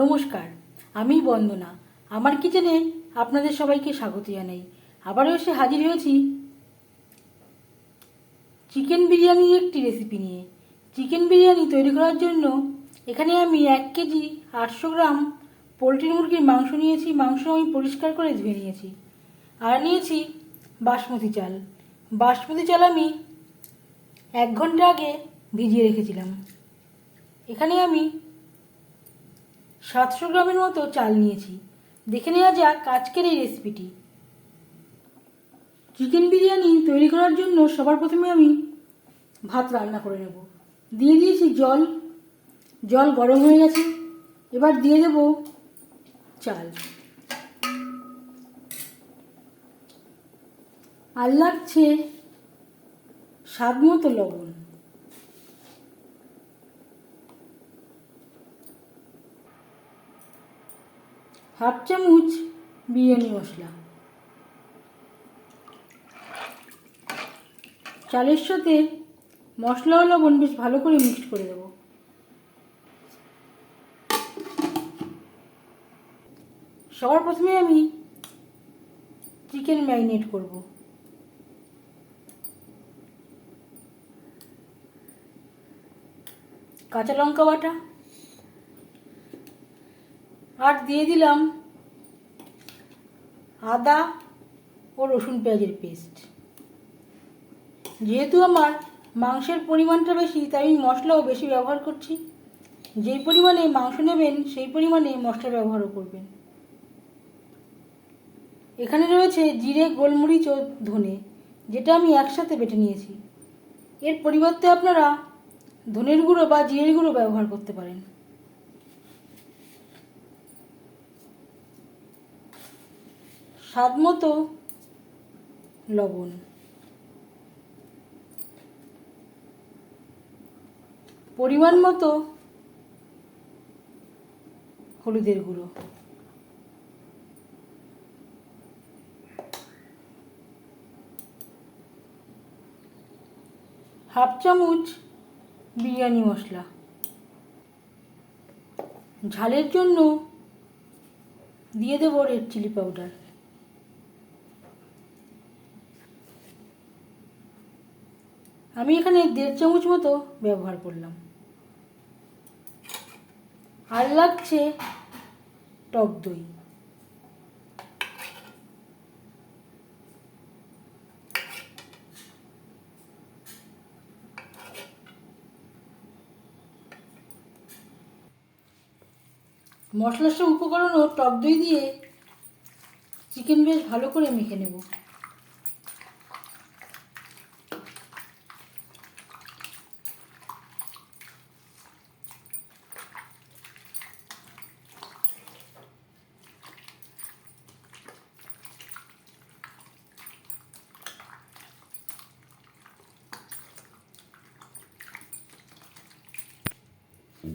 নমস্কার, আমি বন্দনা। আমার কিচেনে আপনাদের সবাইকে স্বাগত জানাই। আবারও এসে হাজির হয়েছি চিকেন বিরিয়ানির একটি রেসিপি নিয়ে। চিকেন বিরিয়ানি তৈরি করার জন্য এখানে আমি এক কেজি আটশো গ্রাম পোলট্রি মুরগির মাংস নিয়েছি। মাংস আমি পরিষ্কার করে ধুয়ে নিয়েছি। আর নিয়েছি বাসমতি চাল। বাসমতি চাল আমি এক ঘণ্টা আগে ভিজিয়ে রেখেছিলাম। এখানে আমি সাতশো গ্রামের মতো চাল নিয়েছি। দেখে নেওয়া যাক আজকের এই রেসিপিটি চিকেন বিরিয়ানি তৈরি করার জন্য সবার প্রথমে আমি ভাত রান্না করে নেব। দিয়ে দিয়েছি জল। জল গরম হয়ে গেছে। এবার দিয়ে দেব চাল। আর লাগছে স্বাদ মতো লবণ। হাফ চামচ বিরিয়ানি মশলা চালের সাথে মশলা ও লবণ বেশ ভালো করে মিক্সড করে দেবো সবার প্রথমে আমি চিকেন ম্যারিনেট করব। কাঁচা লঙ্কা বাটা আর দিয়ে দিলাম আদা ও রসুন পেঁয়াজের পেস্ট। যেহেতু আমার মাংসের পরিমাণটা বেশি, তাই আমি মশলাও বেশি ব্যবহার করছি। যেই পরিমাণে মাংস নেবেন, সেই পরিমাণে মশলা ব্যবহারও করবেন। এখানে রয়েছে জিরে, গোলমরিচ ও ধনে, যেটা আমি একসাথে বেটে নিয়েছি। এর পরিবর্তে আপনারা ধনের গুঁড়ো বা জিরের গুঁড়ো ব্যবহার করতে পারেন। স্বাদ মতো লবণ। পরিমাণ মতো হলুদের গুঁড়ো। হাফ চামচ বিরিয়ানি মশলা। ঝালের জন্য দিয়ে দেবো রেড চিলি পাউডার আমি এখানে দেড় চামচ মতো ব্যবহার করলাম। আর লাগছে টক দই। মশলার সব উপকরণ ও টক দই দিয়ে চিকেন বেশ ভালো করে মেখে নেব।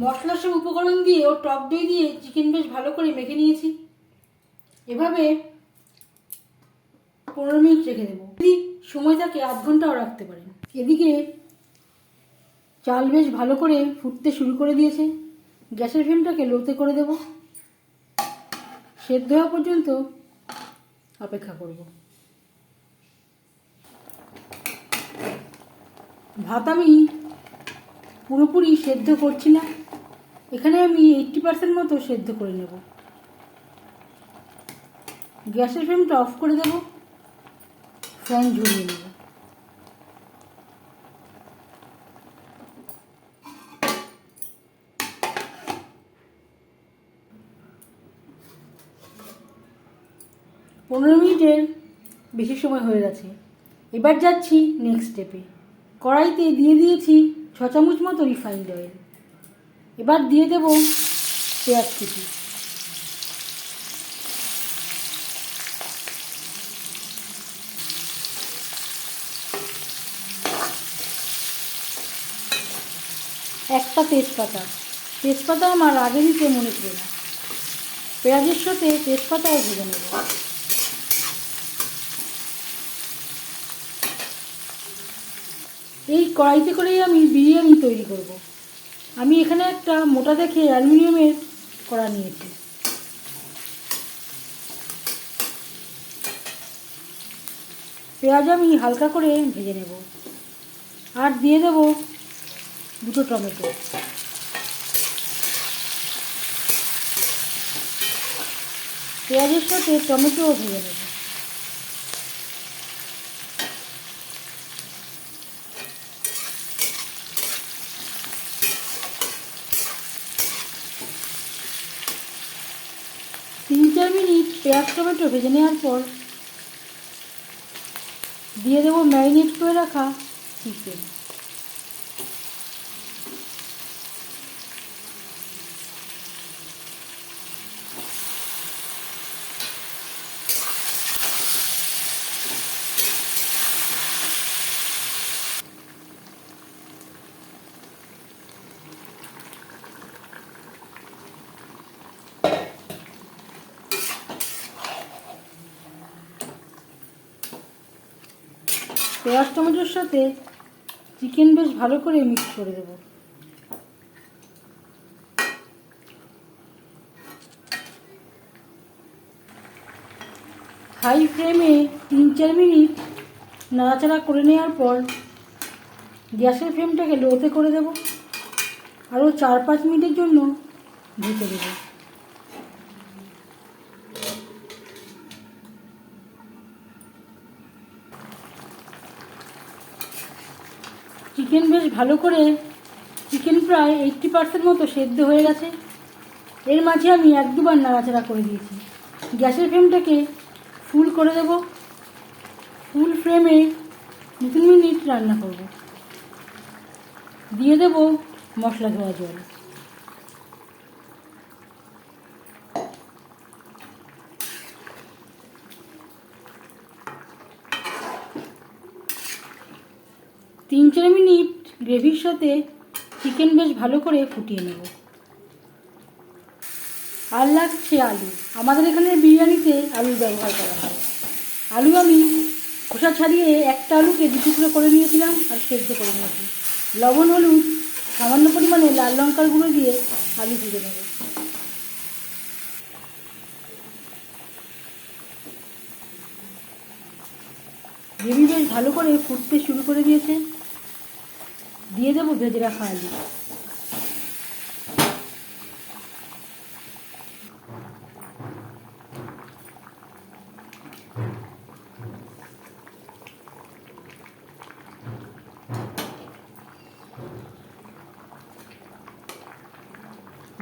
মশলার সব উপকরণ দিয়ে ও টক দই দিয়ে চিকেন বেশ ভালো করে মেখে নিয়েছি। এভাবে পনেরো মিনিট রেখে দেবো। যদি সময় থাকে আধ ঘন্টাও রাখতে পারেন। এদিকে চাল বেশ ভালো করে ফুটতে শুরু করে দিয়েছে। গ্যাসের ফ্লেমটাকে লোতে করে দেব। সেদ্ধ হওয়া পর্যন্ত অপেক্ষা করব। ভাত আমি পুরোপুরি সেদ্ধ করছি না। এখানে আমি এইটটি পার্সেন্ট মতো সেদ্ধ করে নেব। গ্যাসের ফ্লেমটা অফ করে দেব। ফ্যান ঝুলিয়ে নেব। পনেরো মিনিটের বেশি সময় হয়ে গেছে। এবার যাচ্ছি নেক্সট স্টেপে কড়াইতে দিয়ে দিয়েছি ছ চামচ মতো রিফাইন্ড অয়েল এবার দিয়ে দেব পেঁয়াজ কুচি। একটা তেজপাতা। তেজপাতা আমার আগে দিতে মনে ছিল না। পেঁয়াজের সাথে তেজপাতাও ভেজে নেব। এই কড়াইতে করেই আমি বিরিয়ানি তৈরি করব। আমি এখানে একটা মোটা দেখে অ্যালুমিনিয়ামের করা নিয়েছি। পেঁয়াজ আমি হালকা করে ভেজে নেব। আর দিয়ে দেব দুটো টমেটো। পেঁয়াজের সাথে টমেটোও ভেজে নেব তিন চার মিনিট পেঁয়াজ টমেটো ভেজে নেওয়ার পর দিয়ে দেবো ম্যারিনেট করে রাখা চিকেন। পেঁয়াজ টমেটোর সাথে চিকেন বেশ ভালো করে মিক্স করে দেবো। হাই ফ্লেমে তিন চার মিনিট নাড়াচাড়া করে নেওয়ার পর গ্যাসের ফ্লেমটাকে লোতে করে দেব। আরও চার পাঁচ মিনিটের জন্য ঢেকে দেবো। চিকেন বেশ ভালো করে চিকেন প্রায় এইটটি পার্সেন্ট মতো সেদ্ধ হয়ে গেছে। এর মাঝে আমি এক দুবার নাড়াচাড়া করে দিয়েছি। গ্যাসের ফ্লেমটাকে ফুল করে দেব। ফুল ফ্লেমে দু তিন মিনিট রান্না করব। দিয়ে দেব মশলা ধোয়া জল। চার মিনিট গ্রেভির সাথে চিকেন বেশ ভালো করে ফুটিয়ে নেব। আর লাগছে আলু। আমাদের এখানে বিরিয়ানিতে আলু ব্যবহার করা হয়। আলু আমি খোসা ছাড়িয়ে একটা আলুকে দু টুকরো করে নিয়েছিলাম আর সেদ্ধ করে নিয়েছি। লবণ, হলুদ, সামান্য পরিমাণে লাল লঙ্কার গুঁড়ো দিয়ে আলু ভেজে নেব। গ্রেভি বেশ ভালো করে ফুটতে শুরু করে দিয়েছে। দিয়ে দেবো ভেজে রাখা আলু।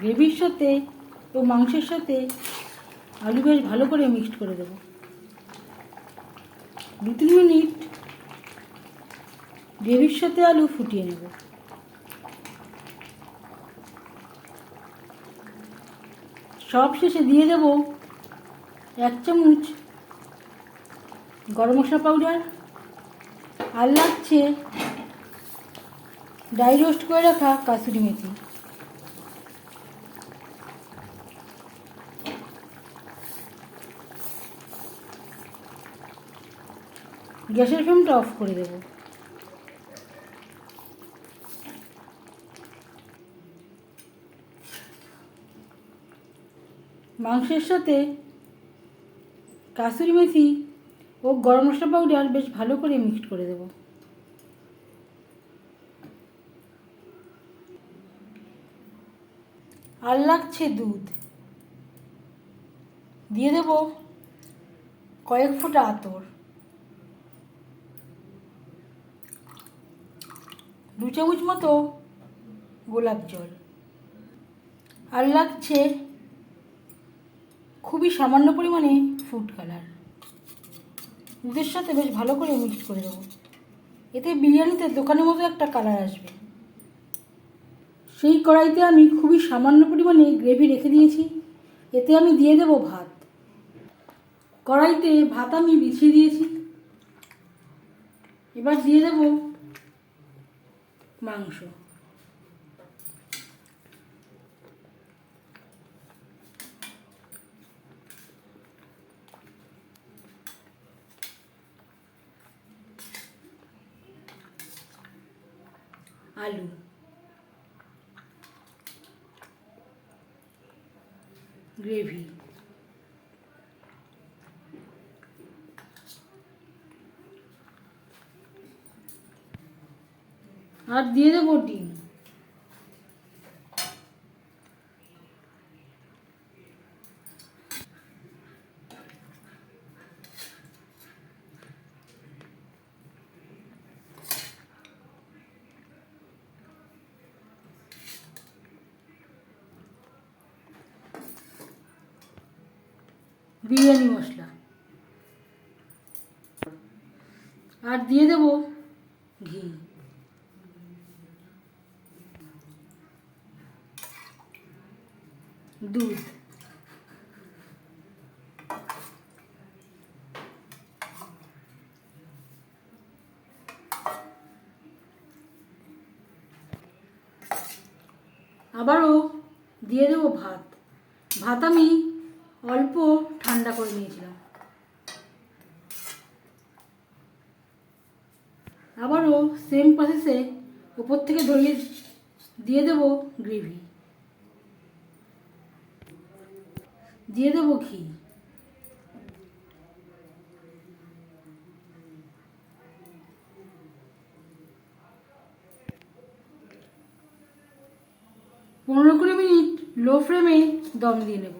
গ্রেভির সাথে ও মাংসের সাথে আলু বেশ ভালো করে মিক্সড করে দেবো। দু তিন মিনিট গ্রেভির সাথে আলু ফুটিয়ে নেব। সব শেষে দিয়ে দেব এক চামচ গরম মশলা পাউডার আর লাগছে ড্রাই রোস্ট করে রাখা কাসুরি মেথি। গ্যাসের ফ্লেমটা অফ করে দেবো। মাংসের সাথে কাসুরি মেথি ও গরম মশলা পাউডার বেশ ভালো করে মিক্সড করে দেব। আর লাগছে দুধ। দিয়ে দেব কয়েক ফোঁটা আতর। দু চামচ মতো গোলাপ জল। আর লাগছে খুবই সামান্য পরিমাণে ফুড কালার দুধের সাথে বেশ ভালো করে মিক্স করে দেবো এতে বিরিয়ানিতে দোকানের মতো একটা কালার আসবে। সেই কড়াইতে আমি খুবই সামান্য পরিমাণে গ্রেভি রেখে দিয়েছি। এতে আমি দিয়ে দেবো ভাত। কড়াইতে ভাত আমি বিছিয়ে দিয়েছি। এবার দিয়ে দেবো মাংস। আলু। গ্রেভি। আর দিয়ে দেবো ডিম। বিরিয়ানি মশলা। আর দিয়ে দেব ঘি। দুধ। আবারও দিয়ে দেবো ভাত। ভাত আমি অল্প ঠান্ডা করে নিয়েছিলাম। আবারও সেম প্রসেসে ওপর থেকে ধরিয়ে দিয়ে দেবো গ্রেভি দিয়ে দেবো ঘি। পনেরো কুড়ি মিনিট লো ফ্লেমে দম দিয়ে নেব।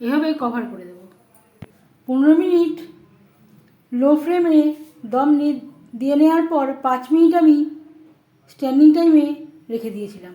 এভাবে কভার করে দেব। পনেরো মিনিট। লো ফ্লেমে দম দিয়ে নেওয়ার পর পাঁচ মিনিট আমি স্ট্যান্ডিং টাইমে রেখে দিয়েছিলাম।